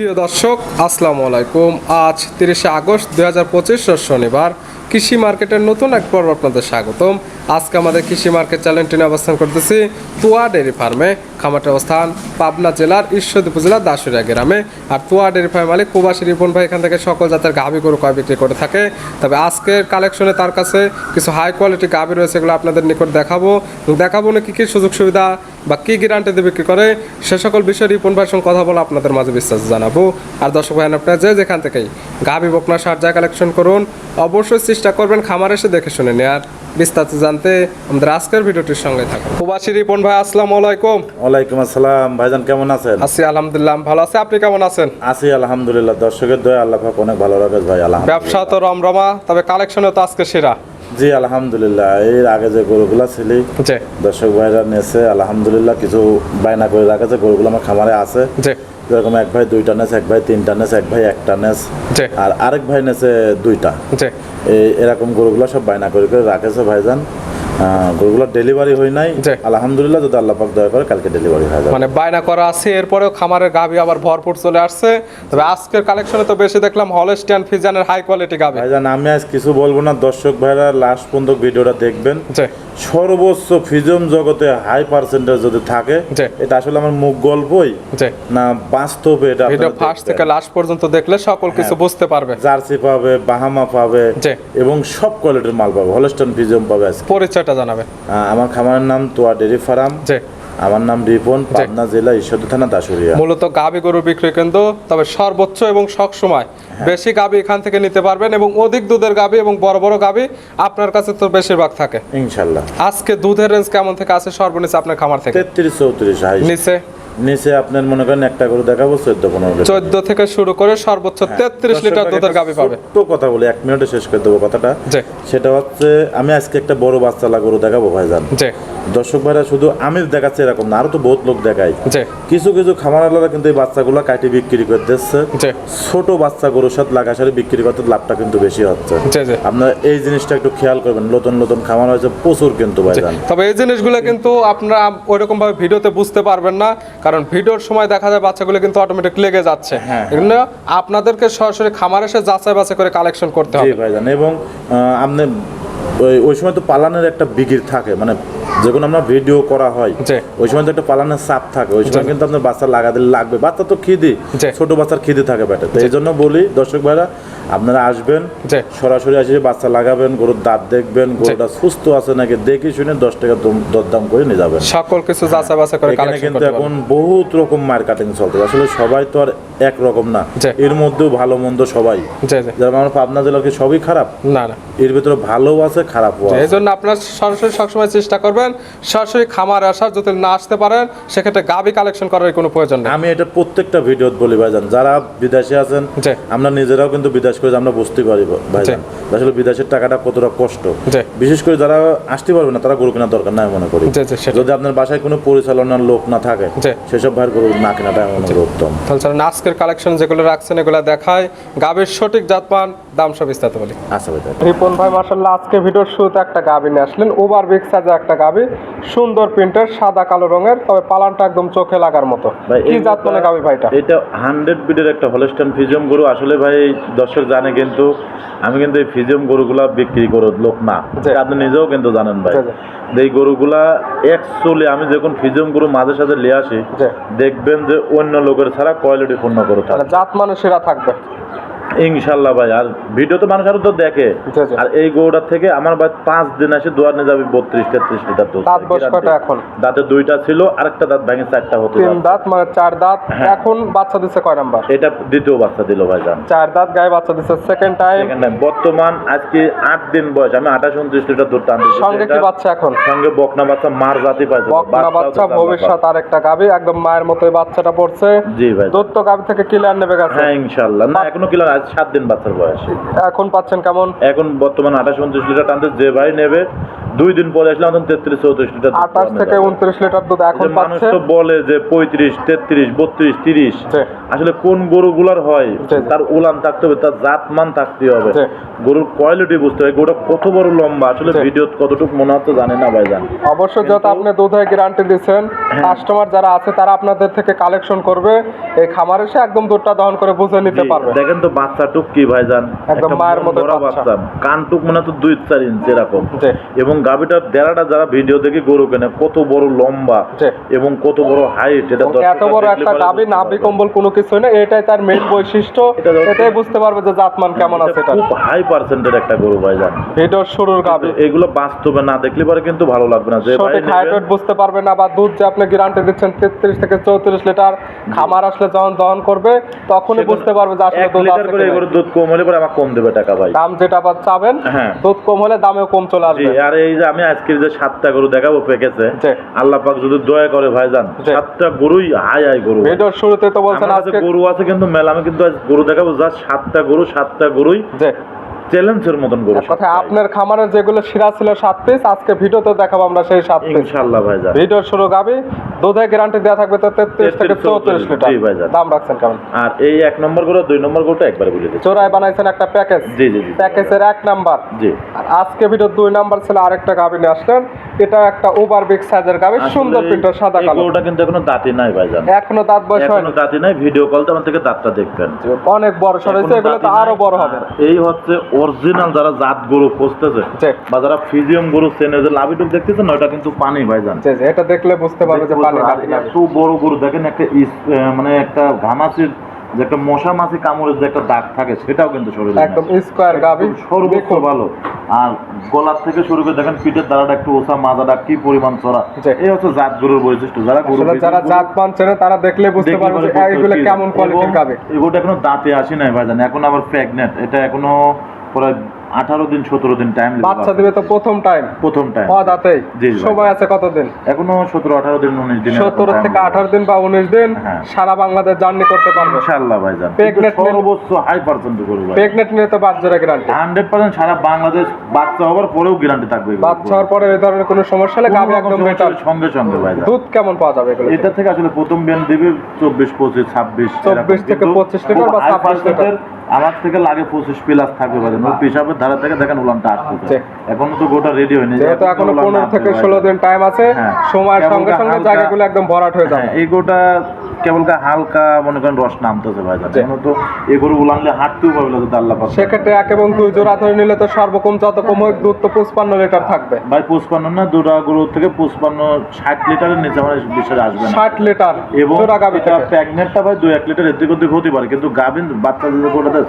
প্রিয় দর্শক, আসসালামু আলাইকুম। আজ তিরিশে আগস্ট দুই হাজার পঁচিশ শনিবার। কৃষি মার্কেটের নতুন এক পর্ব আপনাদের স্বাগতম। আজকে আমাদের কৃষি মার্কেট চ্যানেলটি অবস্থান করতেছি তুয়া ডেয়ারি ফার্মে। খামারটির অবস্থান পাবনা জেলার ঈশ্বরদী উপজেলার দাসুরিয়া গ্রামে। আর তুয়া ডেয়ারি ফার্ম মালিক প্রবাসী রিপন ভাই এখান থেকে সকল জাতের গাভী গরু কয় বিক্রি করে থাকে। তবে আজকের কালেকশনে তার কাছে কিছু হাই কোয়ালিটি গাভী রয়েছে এগুলো আপনাদের নিকট দেখাবো। দেখাবো না কী কী সুযোগ সুবিধা বা কী গ্যারান্টিতে বিক্রি করে, সে সকল বিষয়ে রিপন ভাইয়ের সঙ্গে কথা বলে আপনাদের মাঝে বিশ্বাস জানাব। আর দর্শক ভাই, আপনারা যে যেখান থেকেই গাভী বকনা সার যা কালেকশন করুন, অবশ্যই চেষ্টা করবেন খামার এসে দেখে শুনে নেয়ার। বিস্তারিত জানতে আমাদের আজকের ভিডিওটির সঙ্গে থাকুন। প্রবাসী রিপন ভাই আসসালামু আলাইকুম। ওয়ালাইকুম আসসালাম। ভাইজান কেমন আছেন? আছি আলহামদুলিল্লাহ ভালো আছে। আপনি কেমন আছেন? আছি আলহামদুলিল্লাহ। দর্শকের দয়া আল্লাহ পাক অনেক ভালো রাখে ভাই আলহামদুলিল্লাহ। ব্যবসা তো রমরমা তবে কালেকশনে তো আজকে সেরা। জি আলহামদুলিল্লাহ। এর আগে যে গরুগুলা ছিল দর্শক ভাইরা নিয়েছে আলহামদুলিল্লাহ কিছু বায়না করে রাখেছে। গরুগুলো আমার খামারে আছে। জি। যেরকম এক ভাই দুইটা নেস এক ভাই তিনটা নেস এক ভাই একটা নেস। আর আরেক ভাই নেছে দুইটা। এরকম গরুগুলো সব বায়না করে করে রাখেছে ভাইজান। গরুগুলো ডেলিভারি হয় নাই। আলহামদুলিল্লাহ যদি আল্লাহ পাক দয়া করে কালকে ডেলিভারি হয়ে যাবে। মানে বায়না করা আছে এরপরেও খামারের গাভি আবার ভরপুর চলে আসছে। তবে আজকের কালেকশনে তো বেশি দেখলাম হলস্টিয়ান ফিজানের হাই কোয়ালিটি গাভি। ভাইজান আমি আজ কিছু বলব না। দর্শক ভাইরা লাস্ট পর্যন্ত ভিডিওটা দেখবেন। সর্বোচ্চ ফিজম জগতে হাই পার্সেন্টেজ যদি থাকে এটা আসলে আমার মুখ গল্পই। না বাস্তবে এটা ভিডিও ফার্স্ট থেকে লাস্ট পর্যন্ত দেখলে সকল কিছু বুঝতে পারবে। জার্সি পাবে বাহামা পাবে এবং সব কোয়ালিটির মাল পাবে। হলস্টন ফিজম পাবে আজকে। পরিচয়টা জানাবে আমার খামারের নাম তোয়া ডেরি ফার্ম। জি। আমার নাম রিপন পাবনা জেলা ঈশ্বরদী থানা দাসুরিয়া মূলত গাবি গরু বিক্রয় কেন্দ্র তবে সর্বোচ্চ এবং সব সময়। হ্যাঁ। বেশি গাবি এখান থেকে নিতে পারবেন এবং অধিক দুধের গাবি এবং বড় বড় গাবি আপনার কাছে তো বেশিরভাগ থাকে। ইনশাআল্লাহ আজকে দুধের রেঞ্জ কেমন থেকে আছে? সর্বনিম্ন আপনার খামার থেকে। তেত্রিশ চৌত্রিশ হাই নিচে। নিচে আপনার মনে করেন একটা করে দেখাবো চোদ্দ পনেরো চোদ্দ থেকে শুরু করে সর্বোচ্চ তেত্রিশ লিটার দুধের পাবে। ছোট্ট কথা বলি এক মিনিটে শেষ করে দেবো কথাটা। সেটা হচ্ছে আমি আজকে একটা বড় বাচ্চালা গরু দেখাবো ভাইজান। দর্শক ভাইরা শুধু আমি দেখাচ্ছি এরকম না আরও তো বহুত লোক দেখায়। জি। কিছু কিছু খামারওয়ালারা কিন্তু এই বাচ্চাগুলো কাটি বিক্রি করে দিচ্ছে ছোট বাচ্চা গরুর সাথে লাগাসারি বিক্রি করতে লাভটা কিন্তু বেশি হচ্ছে। আপনারা এই জিনিসটা একটু খেয়াল করবেন নতুন নতুন খামার হয়েছে প্রচুর কিন্তু ভাইজান। তবে এই জিনিসগুলো কিন্তু আপনারা ওইরকম ভাবে ভিডিওতে বুঝতে পারবেন না কারণ ভিডিওর সময় দেখা যায় বাচ্চাগুলো কিন্তু অটোমেটিক লেগে যাচ্ছে হ্যাঁ। এগুলো আপনাদেরকে সরাসরি খামার এসে যাচাই বাছাই করে কালেকশন করতে হবে এবং আপনি ওই ওই সময় তো পালানের একটা বিগির থাকে মানে যখন আমরা ভিডিও করা হয়। ওই সময় তো একটা পালানের চাপ থাকে ওই সময় কিন্তু আপনার বাচ্চা লাগা দিলে লাগবে বাচ্চা তো খিদি ছোট বাচ্চার খিদি থাকে পেটে তো এই জন্য বলি দর্শক ভাইরা আপনারা আসবেন সরাসরি আসে বাচ্চা লাগাবেন গরুর দাঁত দেখবেন গরুটা সুস্থ আছে নাকি দেখে শুনে দশ টাকা দম- দরদাম করে নিয়ে যাবেন। সকল কিছু যাচাই বাছাই করে এখানে কিন্তু এখন বহুত রকম মার্কেটিং কাটিং চলতে আসলে সবাই তো আর এক রকম না। এর মধ্যেও ভালো মন্দ সবাই। যেমন আমার পাবনা সবই খারাপ? না না। এর ভিতরে ভালো আছে খারাপও আছে এই জন্য আপনার সরাসরি সবসময় চেষ্টা করবেন সরাসরি খামার আসার যদি না আসতে পারেন সেক্ষেত্রে গাবি কালেকশন করার কোনো প্রয়োজন নেই। আমি এটা প্রত্যেকটা ভিডিওত বলি ভাইজান। যারা বিদেশে আছেন আমরা নিজেরাও কিন্তু বিদেশ করে আমরা বুঝতে পারি ভাইজান। আসলে বিদেশের টাকাটা কতটা কষ্ট। বিশেষ করে যারা আসতে পারবে না তারা গরু কেনার দরকার নাই মনে করি। যদি আপনার বাসায় কোনো পরিচালনার লোক না থাকে সেসব ভাইয়ের গরু না কেনাটা এমন উত্তম। তাহলে আজকের কালেকশন যেগুলো রাখছেন এগুলো দেখায় গাবির সঠিক জাতমান দাম সব বিস্তারিত বলি। আচ্ছা ভাই রিপন ভাই মার্শাল্লাহ আজকে ভিডিওর শুরুতে একটা গাবি নিয়ে আসলেন। ওভার বিগ সাইজের একটা গাবি। সুন্দর প্রিন্টের সাদা কালো রঙের তবে পালানটা একদম চোখে লাগার মতো। ভাই কি এই জাত মানে গাবি ভাইটা এটা? হান্ড্রেড বিডের একটা হলস্টাইন ফিজিয়াম গরু। আসলে ভাই দর্শক জানে কিন্তু আমি কিন্তু এই ফিজিয়াম গরুগুলা বিক্রি করে লোক না। আপনি নিজেও কিন্তু জানেন ভাই। এই গরুগুলা অ্যাকচুয়ালি আমি যখন ফিজিয়াম গরু মাঝে সাথে নিয়ে আসি দেখবেন যে অন্য লোকের ছাড়া কোয়ালিটি পূর্ণ গরু থাকে। মানে জাত মানুষেরা থাকবে। ইনশাল্লাহ ভাই আর ভিডিও তো মানুষ আরও তো দেখে। আর এই গরুটার থেকে আমার ভাই পাঁচ দিন আসে দুয়ার নিয়ে যাবে বত্রিশ তেত্রিশ লিটার দুধ। দাঁত বয়স কয়টা এখন? দাঁতে দুইটা ছিল আরেকটা দাঁত ভেঙে চারটা হতে তিন দাঁত মানে চার দাঁত। হ্যাঁ। এখন বাচ্চা দিচ্ছে কয় নাম্বার? এটা দ্বিতীয় বাচ্চা দিল ভাইজান চার দাঁত গায়ে বাচ্চা দিচ্ছে সেকেন্ড টাইম বর্তমান আজকে আট দিন বয়স। আমি আঠাশ উনত্রিশ লিটার দুধ টানতে সঙ্গে কি বাচ্চা এখন? সঙ্গে বকনা বাচ্চা মার জাতি পাইছে। বকনা বাচ্চা ভবিষ্যৎ আর একটা গাবি। একদম মায়ের মতোই বাচ্চাটা পড়ছে। জি ভাই। দুধ তো গাবি থেকে কিলার নেবে গেছে। হ্যাঁ ইনশাল্লাহ। না এখনও কিলার আজ সাত দিন বাচ্চার বয়স। এখন পাচ্ছেন কেমন? এখন বর্তমানে আঠাশ উনত্রিশ লিটার টানতে যে ভাই নেবে দুই দিন পরে আসলে আমাদের তেত্রিশ চৌত্রিশ লিটার আঠাশ থেকে উনত্রিশ লিটার দুধ এখন মানুষ তো বলে যে পঁয়ত্রিশ তেত্রিশ বত্রিশ তিরিশ। আসলে কোন গরুগুলার হয়। তার উলান থাকতে হবে তার জাতমান থাকতে হবে। গরুর কোয়ালিটি বুঝতে হবে গরুটা কত বড় লম্বা আসলে ভিডিও কতটুকু মনে হচ্ছে জানে না ভাইজান। অবশ্যই যত আপনি দুধের গ্যারান্টি দিচ্ছেন হ্যাঁ। কাস্টমার যারা আছে তারা আপনাদের থেকে কালেকশন করবে এই খামার এসে একদম দুধটা দহন করে বুঝে নিতে পারবে। দেখেন তো বাচ্চাটুক কি ভাইজান একদম মায়ের মতো বাচ্চা। বাচ্চা। কানটুক মনে তো দুই চার ইঞ্চি এরকম। এবং গাভিটার দেড়াটা যারা ভিডিও দেখে গরু কেনে কত বড় লম্বা এবং কত বড় হাইট এটা এত বড় একটা নাভি কম্বল কোনো কিছু না এটাই তার মেইন বৈশিষ্ট্য। এটাই বুঝতে পারবে যে জাতমান কেমন আছে এটা খুব হাই পার্সেন্টের একটা গরু ভাইজান। ভিডিওর শুরুর গাবি এগুলো বাস্তবে না দেখলে পরে কিন্তু ভালো লাগবে না। যে সঠিক হাইট বুঝতে পারবে না বা দুধ যে আপনি গ্যারান্টি দিচ্ছেন তেত্রিশ থেকে চৌত্রিশ লিটার খামার আসলে যখন দহন করবে তখনই বুঝতে পারবে যে আসলে দুধ আছে করে। এগুলো দুধ কম হলে পরে আমার কম দেবে টাকা ভাই দাম যেটা চাবেন হ্যাঁ। দুধ কম হলে দামেও কম চলে আসবে আর এই যে আমি আজকের যে সাতটা গরু দেখাবো জি। আল্লাহ পাক যদি দয়া করে জি। সাতটা গরুই হাই হাই গরু ভিডিওর শুরুতে তো বলছেন আজকে গরু আছে কিন্তু মেলা আমি কিন্তু আজ গরু দেখাবো জাস্ট সাতটা গরু সাতটা গরুই যে চ্যালেঞ্জের মতন গরু কথা আপনার খামারের যেগুলো শিরা ছিল সাত পিস আজকে ভিডিওতে দেখাবো আমরা সেই সাত পিস ইনশাআল্লাহ ভাইজান ভিডিওর শুরু গাবি দুধে গ্যারান্টি দেওয়া থাকবে তো তেত্রিশ থেকে চৌত্রিশ লিটার। দাম রাখছেন কেমন? আর এই এক নম্বর গরু দুই নম্বর গরুটা একবার বলে দিচ্ছি। চোরাই বানাইছেন একটা প্যাকেজ জি জি প্যাকেজের এক নাম্বার। জি। আর আজকে ভিডিও দুই নাম্বার ছিল আরেকটা নিয়ে আসলেন। এটা একটা ওভার বিগ সাইজের গাবি সুন্দর প্রিন্টার সাদা কালো। গরুটা কিন্তু এখনও দাঁতি নাই ভাইজান। এখনও দাঁত বয়স এখনও হয়নি দাঁতি নাই ভিডিও কলতে আমার থেকে দাঁতটা দেখবেন। অনেক বড় সর হয়েছে এগুলো তো আরও বড় হবে। এই হচ্ছে অরিজিনাল যারা জাত গরু খুঁজতেছে। বা যারা ফিজিয়াম গরু চেনে যে লাভিটুক দেখতেছে না ওটা কিন্তু পানি ভাইজান। এটা দেখলে বুঝতে পারবে যে এত বড় গরু দেখেন একটা মানে একটা ঘামাচির যে একটা মশা মাছি কামড়ের যে একটা দাগ থাকে সেটাও কিন্তু শরীরে একদম স্কোয়ার গাবি সর্বোচ্চ ভালো। আর গলার থেকে শুরু করে দেখেন পিঠের দ্বারাটা একটু ওসা মাজাটা কি পরিমাণ চড়া। এই হচ্ছে জাত গরুর বৈশিষ্ট্য। যারা গরু যারা জাত মান চেনে তারা দেখলে বুঝতে পারবে যে এগুলো কেমন কোয়ালিটির এবং এগুলো এখনও দাঁতে আসি নাই ভাইজান এখন আবার এটা এখনও প্রায় আঠারো দিন সতেরো দিন টাইম বাচ্চা দিবে তো প্রথম টাইম প্রথম টাইম জি। সময় আছে কতদিন? এখনও সতেরো আঠারো দিন উনিশ দিন সতেরো থেকে আঠারো দিন বা উনিশ দিন হ্যাঁ। সারা বাংলাদেশ জার্নি করতে পারবে। ইনশাআল্লাহ ভাইজান Pregnant কিন্তু সর্বোচ্চ হাই পার্সেন্ট করব ভাই। প্রেগনেন্ট নিয়ে তো বাচ্চারা গ্যারান্টি হান্ড্রেড পার্সেন্ট সারা বাংলাদেশ বাচ্চা হওয়ার পরেও গ্যারান্টি থাকবে বাচ্চা হওয়ার পরে এই ধরনের কোনো সমস্যা হলে গাবি একদম বেটার সঙ্গে সঙ্গে ভাইজান দুধ কেমন পাওয়া যাবে এগুলো এটা থেকে আসলে প্রথম ব্যান্ড দিবে চব্বিশ পঁচিশ ছাব্বিশ 24 থেকে 25 লিটার বা 26 লিটার। আমার থেকে লাগে পঁচিশ প্লাস থাকবে বাজে ওই পিসাবের ধারা থেকে দেখেন উলানটা আসতেছে এখনও তো গোটা রেডি হয়নি। যেহেতু এখন পনেরো থেকে ষোলো দিন টাইম আছে সময় সময়ের সঙ্গে সঙ্গে হালকা- জায়গাগুলো একদম ভরাট হয়ে যাবে। হ্যাঁ, এই গোটা কেবল হালকা মনে করেন রস নামতেছে জি। এখনও তো এগুলো উলানলে হাঁটতেও পারবে না যদি আল্লাহ পাক সেক্ষেত্রে এক এবং দুই জোড়া ধরে নিলে তো সর্বকম যত কম হোক দুধ তো পঁচপান্ন লিটার থাকবে। ভাই পুষ্পান্ন না দুটা গরু থেকে পুষ্পান্ন ষাট লিটারের নিচে আমার আসবে না। ষাট লিটার এবং গাবি ভাই দুই এক লিটার এদিক ওদিক হতে পারে কিন্তু গাভিন বাচ্চা যদি গোটা দেয়।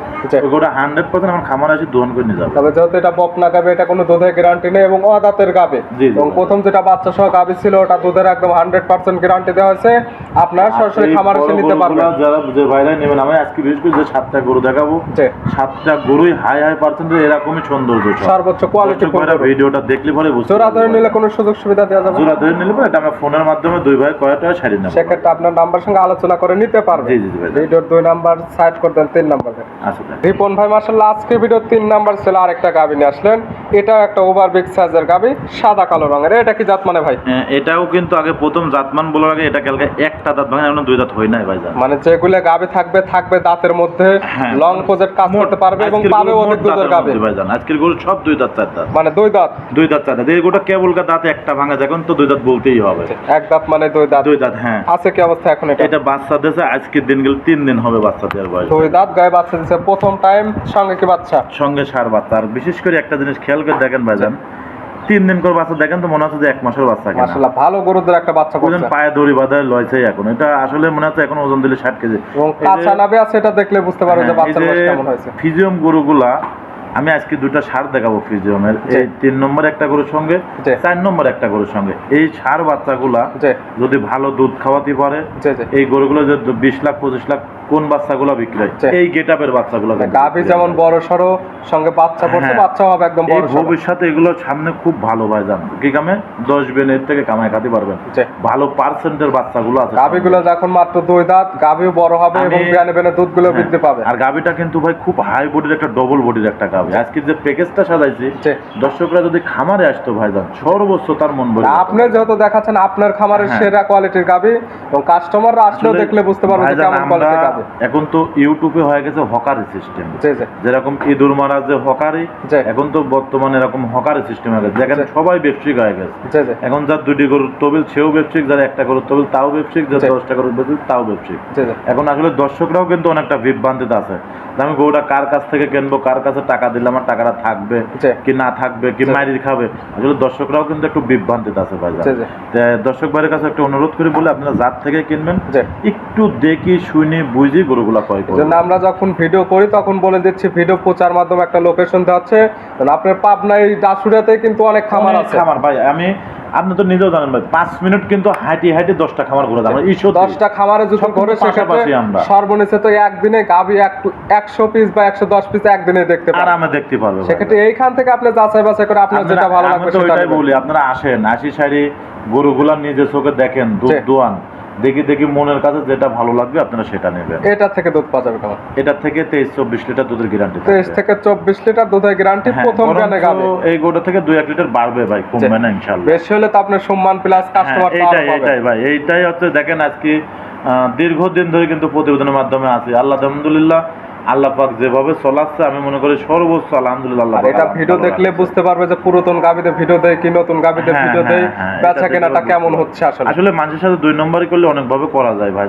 গোটা হান্ড্রেড পার্সেন্ট আমার খামার আসি দোহন করে নিয়ে যাবে। তবে যেহেতু এটা বকনা গাবে এটা কোনো দুধের গ্যারান্টি নেই এবং অদাতের গাবে। এবং প্রথম যেটা বাচ্চা সহ গাবি ছিল ওটা দুধের একদম হান্ড্রেড পার্সেন্ট গ্যারান্টি দেওয়া হয়েছে। আপনারা সরাসরি এই খামার এসে নিতে পারবেন যারা যে ভাইরাই নেবেন আমি আজকে বিশেষ করে যে সাতটা গরু দেখাবো সাতটা গরুই হাই হাই পার্সেন্ট এরকমই সৌন্দর্য। সর্বোচ্চ কোয়ালিটি ভিডিওটা দেখলে পরে বুঝতে জোড়া ধরে নিলে কোনো সুযোগ সুবিধা দেওয়া যাবে জোড়া ধরে নিলে পরে এটা আমরা ফোনের মাধ্যমে দুই ভাই কয়টা সারি নেব। সেক্ষেত্রে আপনার নাম্বার সঙ্গে আলোচনা করে নিতে পারবে। জি জি ভাই ভিডিওর দুই নাম্বার সাইড করে দেন তিন নাম্বারে আচ্ছা ভাই। রিপন ভাই মার্শাল্লাহ আজকে ভিডিও তিন নাম্বার ছিল আরেকটা গাবি নিয়ে আসলেন। এটাও একটা ওভার বিগ সাইজের গাবি সাদা কালো রঙের। এটা কি জাত মানে ভাই? হ্যাঁ, এটাও কিন্তু আগে প্রথম জাতমান বলার আগে এটা কালকে একটা দাঁত ভাঙে দুই দাঁত হয় নাই ভাইজান। মানে যেগুলো গাবি থাকবে থাকবে দাঁতের মধ্যে হ্যাঁ। লং প্রজেক্ট কাজ করতে পারবে এবং পাবে মোট দুধের গাবি। ভাইজান। আজকের গরু সব দুই দাঁত চার দাঁত মানে দুই দাঁত দুই দাঁত চার দাঁত এই গোটা কেবল দাঁত একটা ভাঙা এখন তো দুই দাঁত বলতেই হবে। এক দাঁত মানে দুই দাঁত দুই দাঁত হ্যাঁ। আছে কি অবস্থা এখন এটা? এটা বাচ্চা দিয়েছে আজকের দিন গেলে তিন দিন হবে বাচ্চা দেওয়ার বয়স। দুই দাঁত গায়ে বাচ্চা প্রথম টাইম সঙ্গে কি বাচ্চা? সঙ্গে সার বাচ্চা। আর বিশেষ করে একটা জিনিস খেয়াল করে দেখেন ভাইজান তিন দিন করে বাচ্চা দেখেন তো মনে হচ্ছে যে এক মাসের বাচ্চা কেনা। মাশাআল্লাহ ভালো গরুদের একটা বাচ্চা ওজন পায়ে দড়ি বাঁধায় লয়ছে এখন। এটা আসলে মনে হচ্ছে এখন ওজন দিলে ষাট কেজি। এবং এই কাঁচা নাবে আছে এটা দেখলে বুঝতে পারবে যে বাচ্চা এই বাচ্চার কেমন হয়েছে। ফিজিয়াম গরুগুলা আমি আজকে দুটা সার দেখাবো ফিজিওমের জি। এই তিন নম্বর একটা গরুর সঙ্গে চার নম্বর একটা গরুর সঙ্গে। এই সার বাচ্চাগুলা যদি ভালো দুধ খাওয়াতে পারে এই গরুগুলো যে বিশ লাখ পঁচিশ লাখ কোন বাচ্চাগুলো বিক্রি হয় এই গেট আপের বাচ্চাগুলো গাভী যেমন বড় সড়ো সঙ্গে বাচ্চা পড়ছে হ্যাঁ। বাচ্চাও হবে একদম বড় ভবিষ্যতে এগুলো সামনে খুব ভালো ভাই জান। কি কামে? দশ বেনের থেকে কামাই খাতে পারবেন। ভালো পার্সেন্টের বাচ্চাগুলো আছে। গাভীগুলো যখন মাত্র দুই দাঁত গাভীও বড় হবে এবং বিয়ানে বিয়ানে দুধগুলো হ্যাঁ, বৃদ্ধি পাবে। আর গাভিটা কিন্তু ভাই খুব হাই বডির একটা ডবল বডির একটা গাভি আজকে যে প্যাকেজটা সাজাইছি দর্শকরা যদি খামারে আসতো ভাইজান সর্বোচ্চ তার মন যেত। আপনি যেহেতু দেখাচ্ছেন আপনার খামারের হ্যাঁ। সেরা কোয়ালিটির গাভী এবং কাস্টমাররা আসলেও দেখলে বুঝতে পারবে যে কেমন কোয়ালিটির গাভী এখন তো ইউটিউবে হয়ে গেছে হকারি সিস্টেম যেরকম ইঁদুর মারা যে হকারি এখন তো বর্তমানে এরকম হকারি সিস্টেম হয়ে গেছে। যেখানে সবাই ব্যবসায়িক হয়ে গেছে। এখন যার দুটি গরুর তবিল সেও ব্যবসায়িক যার একটা গরুর তবিল তাও ব্যবসায়িক যার দশটা গরুর ব্যবসায়িক তাও ব্যবসায়িক এখন আসলে দর্শকরাও কিন্তু অনেকটা বিভ্রান্তিতে আছে। আমি গরুটা কার কাছ থেকে কিনবো কার কাছে টাকা দিলে আমার টাকাটা থাকবে কি না থাকবে কি মারি খাবে? আসলে দর্শকরাও কিন্তু একটু বিভ্রান্তিতে আছে ভাই। দর্শক ভাইয়ের কাছে একটা অনুরোধ করি বলে আপনারা জাত থেকে কিনবেন একটু দেখি শুনি বুঝি গরুগুলা ক্রয় করি করবেন আমরা যখন ভিডিও করি তখন বলে দিচ্ছি ভিডিও প্রচার মাধ্যমে একটা লোকেশন দেওয়া হচ্ছে আপনার আপনার পাবনায় ডাসুরিয়াতে কিন্তু অনেক খামার আছে। খামার। ভাই আমি আপনি তো নিজেও জানেন ভাই পাঁচ মিনিট কিন্তু হাঁটি হাঁটি দশটা খামার ঘুরে যাবেন ঈশ্বর দশটা খামারে যদি ঘুরে আমরা। সর্বনিচে তো একদিনে গাবি একশো পিস বা একশো দশ পিস একদিনে দেখতে পারবেন আরামে দেখতে পারবে ভাই। সেক্ষেত্রে এইখান থেকে আপনি যাচাই বাছাই করে আপনার যেটা ভালো লাগবে সেটা বলি আপনারা আসেন আশি সারি গরুগুলা নিজে চোখে দেখেন দুধ দোয়ান। দেখি দেখি মনের কাছে যেটা ভালো লাগবে আপনারা সেটা নেবেন। এটা থেকে দুধ পাওয়া যাবে খাবার এটা থেকে তেইশ চব্বিশ লিটার দুধের গ্যারান্টি তেইশ থেকে চব্বিশ লিটার দুধের গ্যারান্টি প্রথম গানে গাবে। এই গোটা থেকে দুই এক লিটার বাড়বে ভাই কমবে না ইনশাল্লাহ বেশি হলে তো আপনার সম্মান প্লাস কাস্টমার এটাই এটাই ভাই এইটাই হচ্ছে দেখেন আজকে দীর্ঘদিন ধরে কিন্তু প্রতিবেদনের মাধ্যমে আছে। আল্লাহ আলহামদুলিল্লাহ আল্লাহ পাক যেভাবে চলাচ্ছে আমি মনে করি সর্বোচ্চ আলহামদুলিল্লাহ এটা ভিডিও দেখলে বুঝতে পারবে যে পুরাতন গাবিতে ভিডিও দেয় কি নতুন গাবিতে হ্যাঁ, ভিডিও দেয় হ্যাঁ, হ্যাঁ, বেচা কেনাটা কেমন হচ্ছে আসলে? আসলে মানুষের সাথে দুই নম্বরই করলে অনেকভাবে করা যায় ভাই।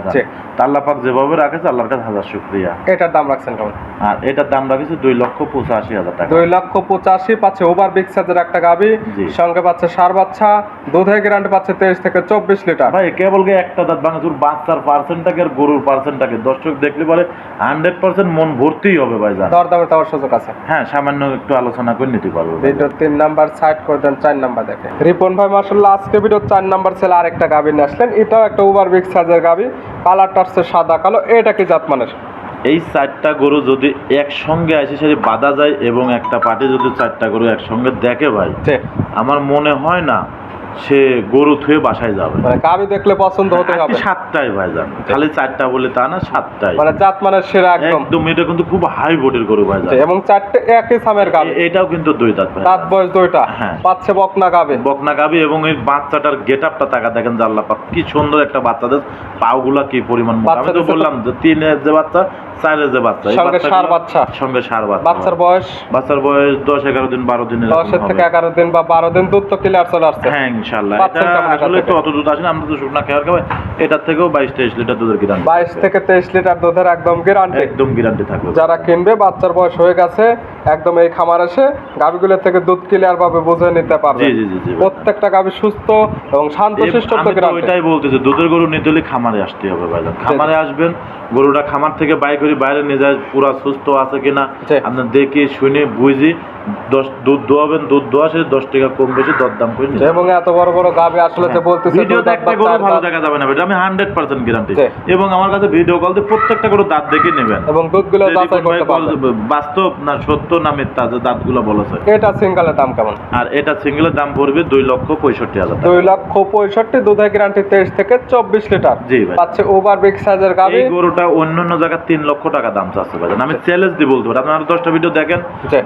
তা আল্লাহ পাক যেভাবে রাখেছে আল্লাহর কাছে হাজার শুক্রিয়া। এটার দাম রাখছেন কেমন? আর এটার দাম রাখেছে দুই লক্ষ পঁচাশি হাজার টাকা। দুই লক্ষ পঁচাশি পাচ্ছে ওভার বিগ সাইজের একটা গাবি সঙ্গে পাচ্ছে সার বাচ্চা দুধের গ্যারান্টি পাচ্ছে তেইশ থেকে চব্বিশ লিটার। ভাই কেবল একটা দাঁত ভাঙাচুর বাচ্চার পার্সেন্টটাকে আর গরুর পার্সেন্টটাকে দর্শক দেখলে পরে হান্ড্রেড পার্সেন্ট মন ভর্তিই হবে ভাই জান দরদামে দেওয়ার সুযোগ আছে। হ্যাঁ সামান্য একটু আলোচনা করে নিতে পারব। ভিডিওর তিন নাম্বার সাইড করে দেন চার নাম্বার দেখে। রিপন ভাই আজকে ভিডিওর চার নাম্বার ছেলে আরেকটা গাবি নিয়ে আসলেন। এটাও একটা ওভার বিগ সাইজের গাবি কালারটা হচ্ছে সাদা কালো। এটা কি জাত মানের? এই চারটা গরু যদি একসঙ্গে আসে সেটি বাঁধা যায় এবং একটা পার্টি যদি চারটা গরু একসঙ্গে দেখে ভাই আমার মনে হয় না সে গরু থুয়ে বাসায় যাবে। মানে গাবি দেখলে পছন্দ হতে হবে। সাতটাই ভাই যান খালি চারটা বলে তা না সাতটাই মানে জাত মানের সেরা একদম। একদম এটা কিন্তু খুব হাই বডির গরু ভাই যান এবং চারটে একই সামের গাবি। এটাও কিন্তু দুই দাঁত ভাই। দাঁত বয়স দুইটা। হ্যাঁ। পাচ্ছে বকনা গাবে। বকনা গাবি এবং এই বাচ্চাটার গেট আপটা তাকা দেখেন যে আল্লাহ পাক কি সুন্দর একটা বাচ্চাদের পাগুলা কি পরিমাণ। আমি তো বললাম যে তিনের যে বাচ্চা চারের যে বাচ্চা। সঙ্গে ষাঁড় বাচ্চা। সঙ্গে সার বাচ্চা। বাচ্চার বয়স? বাচ্চার বয়স দশ এগারো দিন বারো দিন দশের থেকে। এগারো দিন বা বারো দিন দুধ তো ক্লিয়ার চলে আসছে। হ্যাঁ এটা আসলে? তো অত দুধ আসে না আমরা তো শুকনা খাবে এটার থেকেও বাইশ তেইশ লিটার দুধের গ্যারান্টি বাইশ থেকে তেইশ লিটার দুধের একদম গ্যারান্টি একদম গ্যারান্টি থাকবে। যারা কিনবে বাচ্চার বয়স হয়ে গেছে একদম এই খামার এসে গাভিগুলোর থেকে দুধ ক্লিয়ার ভাবে বুঝে নিতে পারবে। জি জি জি জি প্রত্যেকটা গাভি সুস্থ এবং শান্ত তো গ্যারান্টি বলতেছি দুধের গরু নিতে হলে খামারে আসতে হবে ভাইজান। খামারে আসবেন গরুটা খামার থেকে বাই করে বাইরে নিয়ে যায় পুরা সুস্থ আছে কিনা জি। আপনি দেখে শুনে বুঝি দশ দুধ দোয়াবেন দুধ দোয়া সে দশ টাকা কম বেশি দরদাম করে এবং এত বড় বড় গাভি আসলে যে বলতেছে ভিডিও দুই দেখতে বা গরু ভালো দেখা যাবে না আমি হান্ড্রেড পার্সেন্ট গ্যারান্টি এবং আমার কাছে ভিডিও কল দিয়ে প্রত্যেকটা গরু দাঁত দেখে নেবেন। এবং দুধগুলো যাচাই করতে পারবে বল- বাস্তব না সত্য না মিথ্যা যে দাঁতগুলো বলেছে এটা সিঙ্গেলের দাম কেমন? আর এটা সিঙ্গেলের দাম পড়বে দুই লক্ষ পঁয়ষট্টি হাজার টাকা। দুই লক্ষ পঁয়ষট্টি দুধের গ্যারান্টি তেইশ থেকে চব্বিশ লিটার। জি ভাই। পাচ্ছে ওভার বিগ সাইজের গাভি। এই গরুটা অন্য জায়গায় তিন লক্ষ টাকা দাম চাচ্ছে ভাই। আমি চ্যালেঞ্জ দিয়ে বলতে পারি। আপনারা দশটা ভিডিও দেখেন।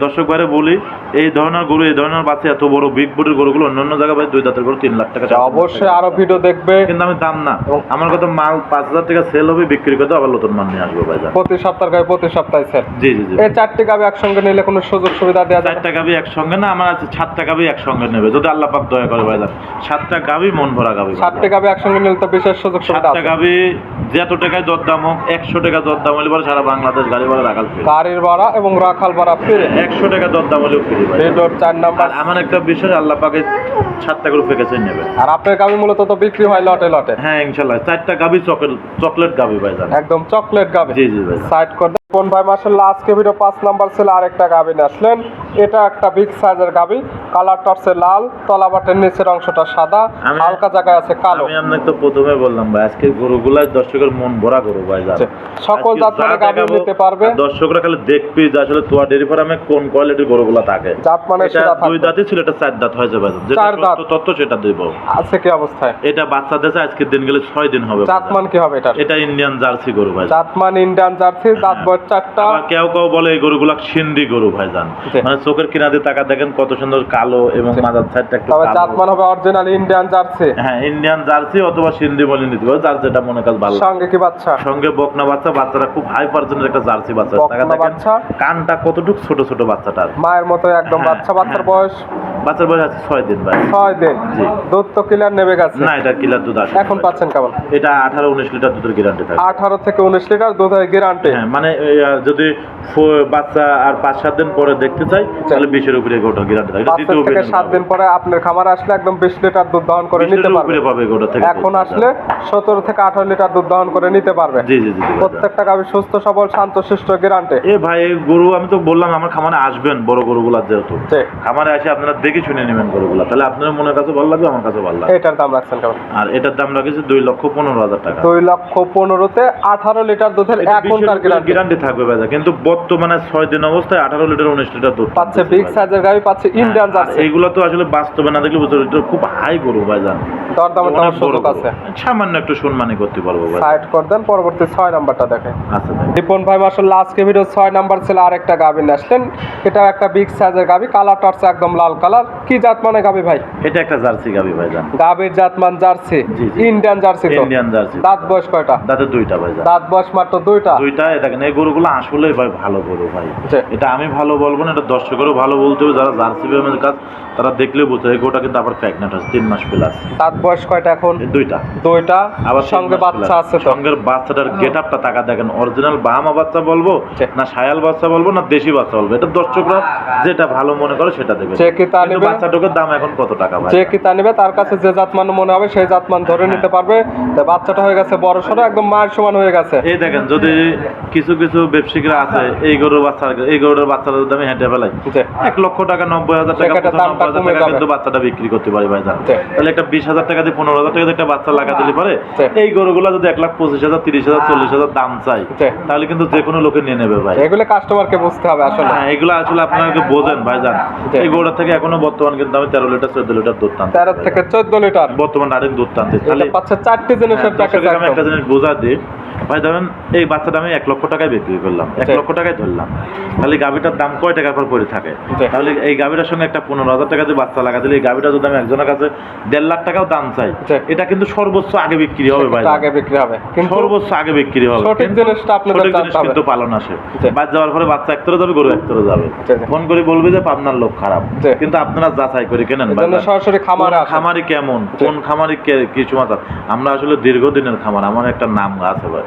দর্শক বাইরে বলি এই ধরনের গরু এই ধরনের বাচ্চা এত বড় বিগ বডির গরুগুলো অন্য অন্য জায়গায় ভাই দুই দাঁতের গরু তিন লাখ টাকা। অবশ্যই আরও ভিডিও দেখবে। কিন্তু আমি দাম না। আমার কথা মাল পাঁচ হাজার টাকা সেল হবে বিক্রি করতে আবার নতুন মাল নিয়ে আসব ভাই প্রতি সপ্তাহ গাভি প্রতি সপ্তাহে সেল জি জি জি। এই চারটি গাভি একসঙ্গে নিলে কোনো সুযোগ সুবিধা দেওয়া যাবে চারটা গাবি একসঙ্গে না আমার আছে সাতটা গাবি একসঙ্গে নেবে। যদি আল্লাহ পাক দয়া করে ভাই সাতটা গাবি মন ভরা গাবি ভাই যান। একসঙ্গে নিলে তো বিশেষ সুযোগ সুবিধা সাতটা গাবি যত টাকায় দরদাম হোক একশো টাকা দরদাম হলে পরে সারা বাংলাদেশ গাড়ি ভাড়া রাখাল গাড়ির ভাড়া এবং রাখাল ভাড়া ফিরে। একশো টাকা দরদাম হলেও ফ্রি ভাই চার নাম্বার। আমার একটা বিষয় আল্লাহ পাকে সাতটা করে প্যাকেজে আর আপনার গাভি মূলত তো বিক্রি হয় লটে লটে। হ্যাঁ ইনশাল্লাহ। চারটা গাবি চকলেট চকলেট গাবি ভাই একদম চকলেট গাভি জি জি ভাই। সাইড করে। কোন ভাই মাসাল্লাহ আজকে ভিডিও পাঁচ নাম্বার ছিল আরেকটা গাবি নিয়ে আসলেন এটা একটা বিগ সাইজের গাবি কালারটা হচ্ছে লাল তলাবাটের নিচের অংশটা সাদা হালকা জায়গায় আছে কালো আমি আপনাকে তো প্রথমে বললাম ভাই আজকে গরুগুলা দর্শকের মন ভরা গরু ভাই। আচ্ছা, সকল আজকে জাত যা মানে গাভী নিতে পারবে। দর্শকরা খালি দেখবি যে আসলে তোয়া ডেরি ফার্মে কোন কোয়ালিটির গরুগুলা থাকে জাত মানে সেরা দুই দাঁতই ছিল এটা চার দাঁত ভাই যেটা চার দাঁত। সত্য সেটা দেব আছে কি অবস্থায় এটা বাচ্চা দেশে আজকের দিন গেলে ছয় দিন হবে। জাতমান কি হবে এটা এটা ইন্ডিয়ান জার্সি গরু ভাই। জাতমান ইন্ডিয়ান জার্সি দাঁত চারটা। কেউ কেউ বলে এই গরুগুলা সিন্ধি গরু মানে চোখের কিনারে তাকা দেখেন কত সুন্দর কালো এবং। মাথার সাইডটা একটু তবে। জাতমান হবে অরিজিনাল ইন্ডিয়ান জার্সি হ্যাঁ ইন্ডিয়ান জার্সি অথবা সিন্ধি বলে নিতে পারো যার যেটা মনে কাজ ভালো। সঙ্গে কি বাচ্চা? সঙ্গে বকনা বাচ্চা বাচ্চারা খুব হাই পার্সেন্টের একটা জার্সি বাচ্চা তাকে দেখেন? কানটা কতটুকু ছোট ছোট বাচ্চাটার। মায়ের মতো একদম হ্যাঁ, বাচ্চা বাচ্চার। বয়স। বাচ্চার বয়স আছে ছয় দিন ভাই। ছয় দিন? জি। দুধ তো কিলার নেবে গেছে না এটা কিলার দুধ আসে এখন পাচ্ছেন কেমন? এটা আঠারো উনিশ লিটার দুধের গ্যারান্টি থাকে। আঠারো থেকে উনিশ লিটার দুধ হয় গ্যারান্টি হ্যাঁ মানে যদি বাচ্চা আর পাঁচ সাত দিন পরে দেখতে চাই তাহলে বিশের উপরে গোটা গ্যারান্টি থাকে। দ্বিতীয় থেকে সাত দিন পরে আপনার খামার আসলে একদম বিশ লিটার দুধ দহন করে নিতে পারবে। পাবে গোটা থেকে। এখন আসলে সতেরো থেকে আঠারো লিটার দুধ দহন করে নিতে পারবে। জি জি জি প্রত্যেকটা গাভী সুস্থ সবল শান্ত শিষ্ট গ্যারান্টি এ ভাই গরু আমি তো বললাম আমার খামারে আসবেন বড় গরুগুলা যেহেতু। খামারে এসে আপনারা দেখে শুনে নেবেন গরুগুলা। তাহলে আপনার মনের কাছে ভালো লাগবে আমার কাছে ভালো লাগবে। এটার দাম রাখছেন কেমন? আর এটার দাম রাখেছে দুই লক্ষ পনেরো হাজার টাকা। দুই লক্ষ পনেরোতে আঠারো লিটার দুধের এখনকার গ্যারান্টি থাকবে ভাই কিন্তু বর্তমানে ছয় দিন অবস্থায় আঠারো লিটার উনিশ লিটার দুধ পাচ্ছে বিগ সাইজের গাভী পাচ্ছে ইন্ডিয়ান হ্যাঁ, জার্সি। এইগুলো তো আসলে বাস্তবে না দেখলে বুঝতে এটা খুব হাই গরু ভাই জান দরদামের দাম অনেক বড় সুযোগ আছে। সামান্য একটু সম্মানী করতে পারব ভাই সাইড করে দেন পরবর্তী ছয় নাম্বারটা দেখে। আচ্ছা রিপন ভাই মাসাল্লাহ আজকে ভিডিও ছয় নাম্বার ছিল আরেকটা গাভী নিয়ে আসলেন। এটা একটা বিগ সাইজের গাভী কালারটা হচ্ছে একদম লাল কালার কি জাত মানে গাভী ভাই? এটা একটা জার্সি গাবি ভাই জান গাভীর জাতমান জার্সি। ইন্ডিয়ান জার্সি তো? Indian jersey. দাঁত বয়স কয়টা? দাঁতে দুইটা ভাই জান দাঁত বয়স মাত্র দুইটা? দুইটা এ দেখেন এই গরুগুলো আসলে ভাই ভালো গরু ভাই। এটা আমি ভালো বলব না এটা দর্শকেরও ভালো বলতে হবে। যারা জার্সি প্রেমের কাজ তারা দেখলেও বুঝতে হবে এই গরুটা কিন্তু আবার প্রেগনেন্ট আছে তিন মাস প্লাস দাঁত বয়স কয়টা এখন? দুইটা। দুইটা? আবার সঙ্গে বাচ্চা আছে তো? সঙ্গের বাচ্চাটার গেট আপটা টাকা দেখেন অরিজিনাল বাহামা বাচ্চা বলব না সায়াল বাচ্চা বলব না দেশি বাচ্চা বলব। এটা দর্শকরা যেটা ভালো মনে করে সেটা দেবে। যে কি তা কিন্তু নেবে? বাচ্চাটার দাম এখন কত টাকা ভাই? যে কি নেবে তার কাছে যে জাতমান মনে হবে সেই জাতমান ধরে নিতে পারবে। বাচ্চাটা হয়ে গেছে বড় সড়ো একদম মায়ের সমান হয়ে গেছে। এই দেখেন যদি কিছু কিছু ব্যবসায়িকরা আছে এই গরুর বাচ্চা এই গরুর বাচ্চাটা যদি আমি হেঁটে ফেলাই এক লক্ষ টাকা নব্বই হাজার টাকা পঁচানব্বই হাজার টাকা কিন্তু বাচ্চাটা বিক্রি করতে পারি ভাই তাহলে একটা বিশ হাজার টাকা দিয়ে পনেরো হাজার টাকা একটা বাচ্চা লাগা দিলে পারে এই গরুগুলো যদি এক লাখ পঁচিশ হাজার তিরিশ হাজার চল্লিশ হাজার দাম চাই তাহলে কিন্তু যে কোনো লোকে নিয়ে নেবে ভাই। এগুলো কাস্টমারকে বুঝতে হবে আসলে। হ্যাঁ এগুলো আসলে আপনাকে বোঝেন ভাই জান। এই গরুটা থেকে এখনও বর্তমান কিন্তু আমি তেরো লিটার চোদ্দ লিটার দুধ টানতে তেরো থেকে চোদ্দ লিটার? বর্তমান রানিং দুধ টানতে। তাহলে পাচ্ছে চারটি জিনিসের হ্যাঁ, প্যাকেজ দর্শকদের আমি একটা জিনিস বোঝা দিই। ভাই ধরেন এই বাচ্চাটা আমি এক লক্ষ টাকায় বিক্রি করলাম। এক লক্ষ টাকায় ধরলাম। তাহলে গাভিটার দাম কয় টাকার পর পড়ে থাকে? তাহলে এই গাভিটার সঙ্গে একটা পনেরো হাজার টাকা দিয়ে বাচ্চা লাগা দিলে এই গাভিটা যদি আমি একজনের কাছে দেড় লাখ টাকাও দাম চাই এটা কিন্তু সর্বোচ্চ আগে বিক্রি হবে ভাই। আগে বিক্রি হবে। সর্বোচ্চ আগে বিক্রি হবে। সঠিক জিনিসটা আপনাদের সঠিক জিনিস কিন্তু পালন আসে। বাদ যাওয়ার পরে বাচ্চা একতরে যাবে গরু একতরে যাবে। ফোন করে বলবে যে পাবনার লোক খারাপ। কিন্তু আপনারা যাচাই করে কেনেন। সরাসরি খামারে। খামারি কেমন? কোন খামারি কিছু মাথা আমরা আসলে দীর্ঘদিনের খামার আমার একটা নাম আছে ভাই।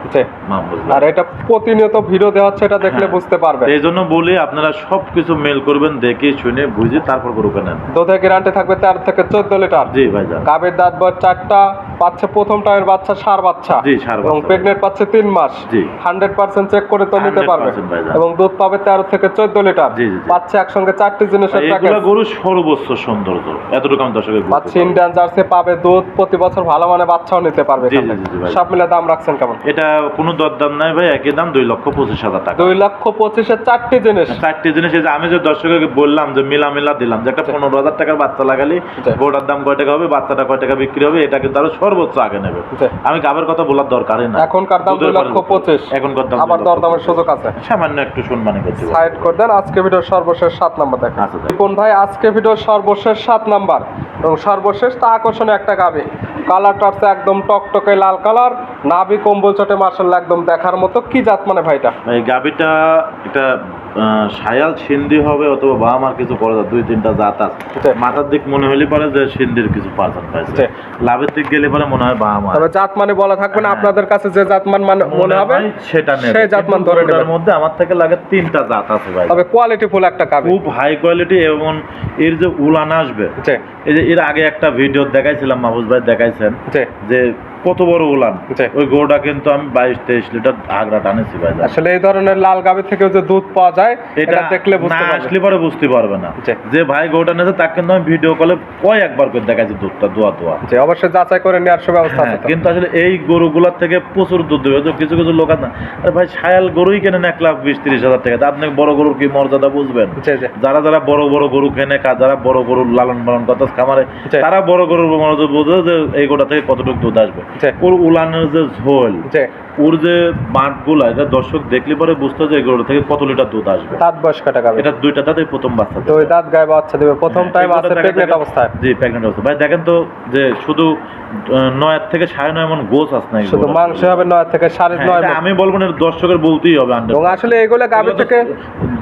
আর এটা প্রতিনিয়ত ভিডিও দেওয়া হচ্ছে এটা দেখলে হ্যাঁ। বুঝতে পারবে এই জন্য বলি আপনারা সব কিছু মেল করবেন দেখে শুনে বুঝে তারপর গরু কেনেন। দুধের গ্যারান্টি থাকবে তেরো থেকে চোদ্দ লিটার। জি ভাই গাভীর দাঁত বয়স চারটা পাচ্ছে প্রথম টাইমের বাচ্চা সার বাচ্চা। জি, ষাঁড় এবং প্রেগনেন্ট পাচ্ছে তিন মাস। জি। হান্ড্রেড পার্সেন্ট চেক করে তো নিতে পারবে। 100% এবং দুধ পাবে তেরো থেকে চোদ্দ লিটার। জি, জি, জি। পাচ্ছে একসঙ্গে চারটি জিনিসের এইগুলা গরু সর্বোচ্চ সৌন্দর্য এতটুকু আমি দর্শকের ইন্ডিয়ান জার্সি পাবে দুধ প্রতি বছর ভালো মানে বাচ্চাও নিতে পারবে। সব মিলে দাম রাখছেন কেমন? এটা কোনো দরদাম নাই ভাই একই দাম দুই লক্ষ পঁচিশ হাজার টাকা। দুই লক্ষ চারটি জিনিস। চারটি জিনিস যে আমি যে দর্শককে বললাম যে মিলা মিলা দিলাম যে একটা পনেরো হাজার টাকার বাচ্চা লাগালি। গোটার দাম কয় টাকা হবে বাচ্চাটা কয় টাকা বিক্রি হবে এটা কিন্তু আরও সর্বোচ্চ আগে নেবে। আমি গাবের কথা বলার দরকারই না এখনকার দাম দুই লক্ষ পঁচিশ। এখনকার দাম আবার দরদামের সুযোগ আছে। সামান্য একটু সম্মানী পারি। সাইড করে দেন আজকে ভিডিওর সর্বশেষ সাত নম্বর দেখা। কোন ভাই আজকে ভিডিওর সর্বশেষ সাত নাম্বার এবং সর্বশেষ তা আকর্ষণীয় একটা গাবে। কালারটা হচ্ছে একদম টকটকে লাল কালার নাভি কম্বল চটে মার্শাল্লাহ একদম দেখার মতো। কি জাত মানে ভাইটা? এই গাবিটা আহ, সায়াল সিন্ধি হবে অথবা বাবা মার কিছু করা যায় দুই তিনটা জাত আছে। মাথার দিক মনে হলে পারে যে সিন্ধির কিছু পার্সেন্ট পাইছে। লাভের দিক গেলে পরে মনে হয় বাবা মা তবে জাত মানে বলা থাকবে না হ্যাঁ। আপনাদের কাছে যে জাতমান মানে মনে হবে সেটা নেবে। সেই জাতমান কিন্তু ধরে নেবেন। মধ্যে আমার থেকে লাগে তিনটা জাত আছে ভাই। তবে কোয়ালিটি ফুল একটা গাবি খুব হাই কোয়ালিটি এবং এর যে উলান আসবে এই যে এর আগে একটা ভিডিও দেখাইছিলাম মাহফুজ ভাই দেখাইছেন যে কত বড় উলান। ওই গরুটা কিন্তু আমি বাইশ তেইশ লিটার আগ্রা টানেছি ভাই। আসলে এই ধরনের লাল গাবি থেকেও যে দুধ পাওয়া যায় এটা দেখলে বুঝতে না আসলে পরে বুঝতে পারবে না। যে ভাই গরুটা নিয়েছে তাকে কিন্তু আমি ভিডিও কলে কয় একবার করে দেখাইছি দুধটা দোয়া দোয়া। অবশ্যই যাচাই করে নেওয়ার সুব্যবস্থা আছে হ্যাঁ, কিন্তু আসলে এই গরুগুলোর থেকে প্রচুর দুধ দেবে। তো কিছু কিছু লোক আছে আরে ভাই ছায়াল গরুই কেনেন এক লাখ বিশ তিরিশ হাজার টাকা। আপনি বড় গরুর কি মর্যাদা বুঝবেন? যারা যারা বড় বড় গরু কেনে যারা বড় গরুর লালন পালন করতে খামারে তারা বড় গরুর মনোযোগ বোঝে যে এই গোটা থেকে কতটুকু দুধ আসবে। ওর উলানের যে ঝোল ওর যে বাঁটগুলা এটা দর্শক দেখলে পরে বুঝতে যে এই গরু থেকে কত লিটার দুধ আসবে। দাঁত বয়স কাটা গাবি এটা দুইটা তাতে প্রথম বাচ্চা তো ওই দাঁত গায়ে বাচ্চা দিবে। প্রথম হ্যাঁ, টাইম আছে দেখেন- প্রেগনেন্ট অবস্থায়। জি প্রেগনেন্ট অবস্থা। ভাই দেখেন তো যে শুধু নয় থেকে সাড়ে নয় মন গোছ আছে না শুধু মাংস হবে নয় থেকে সাড়ে হ্যাঁ, নয়। আমি বলব না দর্শকের বলতেই হবে 100% এবং আসলে এগুলো গাবি থেকে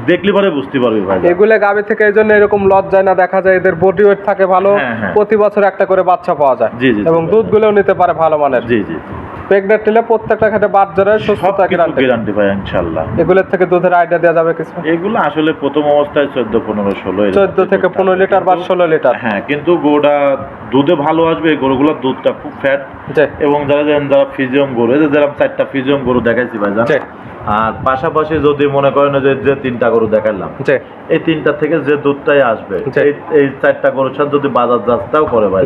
দেখলে পরে বুঝতে পারবি ভাই। এগুলো গাবি থেকে এই জন্য এরকম লজ যায় না দেখা যায় এদের বডি ওয়েট থাকে ভালো। হ্যাঁ, হ্যাঁ। প্রতি বছর একটা করে বাচ্চা পাওয়া যায়। জি, জি, জি, এবং। দুধগুলোও নিতে পারে ভালো মানের। জি জি। প্রেগনেন্ট নিলে প্রত্যেকটা ক্ষেত্রে বাদ সব সুস্থতা গ্যারান্টি গ্যারান্টি ভাই ইনশাল্লাহ এগুলোর থেকে দুধের আইডিয়া দেওয়া যাবে কিছু? এগুলো আসলে প্রথম অবস্থায় চোদ্দ পনেরো ষোলো এরকম চোদ্দ থেকে দুধ পনেরো থাকে। লিটার বা কিন্তু- ষোলো লিটার। হ্যাঁ কিন্তু গরুটা দুধে ভালো আসবে এই গরুগুলোর দুধটা খুব ফ্যাট এবং যারা যারা- যারা ফিজিয়াম গরু এই যে যেরকম চারটা ফিজিয়াম গরু দেখাইছি ভাই জান জি। আর পাশাপাশি যদি মনে করেন যে যে তিনটা গরু দেখালাম এই তিনটা থেকে যে দুধটাই আসবে এই চারটা গরুর সাথে যদি বাজার যাত্রাও করে ভাই।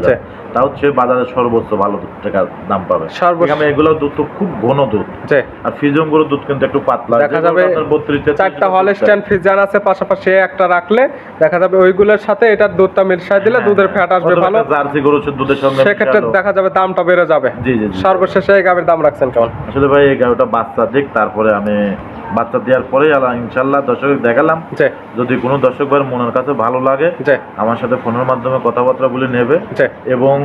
তাও সে বাজারে সর্বোচ্চ ভালো দুধ টাকার দাম পাবে। এগুলো দুধ তো খুব ঘন দুধ। আর ফিজিয়াম গরুর দুধ কিন্তু একটু পাতলা। দেখা যাবে চারটা হলস্টাইন আছে পাশাপাশি একটা রাখলে দেখা যাবে ওইগুলোর সাথে এটার দুধটা মিশাই দিলে দুধের ফ্যাট আসবে ভালো। জার্সি গরু দুধের সঙ্গে সেক্ষেত্রে দেখা যাবে দামটা বেড়ে যাবে। জি জি সর্বশেষে এই গাভীর দাম রাখছেন কেমন? আসলে ভাই এই গাড়িটা বাচ্চা দিক তারপরে আমি বাচ্চা দেওয়ার পরে ইনশাল্লাহ দর্শক দেখালাম। যদি কোনো দর্শক ভাই মনের কাছে ভালো লাগে আমার সাথে ফোনের মাধ্যমে কথাবার্তা বলে নেবে এবং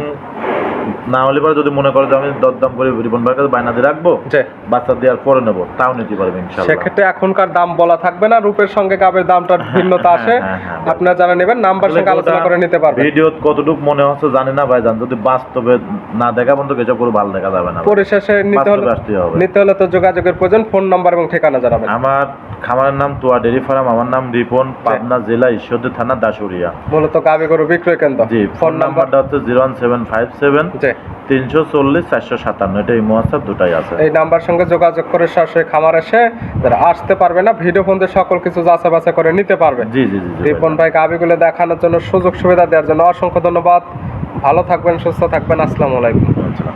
না হলে পরে যদি মনে করে যে আমি দরদাম করে রিবন ভাইয়ের কাছে বায়না দিয়ে রাখব বাচ্চা দেওয়ার পরে নেব তাও নিতে পারবে ইনশাল্লাহ। সেক্ষেত্রে এখনকার দাম বলা থাকবে না রূপের সঙ্গে গাবের দামটার ভিন্নতা আসে। হ্যাঁ, হ্যাঁ, হ্যাঁ। আপনারা যারা নেবেন নাম্বার সঙ্গে আলোচনা করে নিতে পারবেন। ভিডিও কতটুকু মনে হচ্ছে জানি না ভাই জান যদি বাস্তবে না দেখা পর্যন্ত কিছু করে ভালো দেখা যাবে না। পরিশেষে নিতে হলে হবে। নিতে হলে তো যোগাযোগের প্রয়োজন ফোন নাম্বার এবং ঠিকানা জানাবেন। আমার খামারের নাম তোয়া ডেরি ফার্ম আমার নাম রিপন পাবনা জেলা ঈশ্বরদী থানা দাসুরিয়া। মূলত গাবি গরু বিক্রয় কেন্দ্র? জি ফোন নাম্বারটা হচ্ছে zero one seven five seven তিনশো চল্লিশ চারশো সাতান্ন। এটা এই মহাসাব দুটাই আছে। এই নাম্বার সঙ্গে যোগাযোগ করে সরাসরি খামার এসে যারা আসতে পারবে না ভিডিও ফোন দিয়ে সকল কিছু যাচাই বাছাই করে নিতে পারবে। জি জি জি জি রিপন ভাই গাবিগুলো দেখানোর জন্য সুযোগ সুবিধা দেওয়ার জন্য অসংখ্য ধন্যবাদ। ভালো থাকবেন সুস্থ থাকবেন। আসসালামু আলাইকুম। আচ্ছা।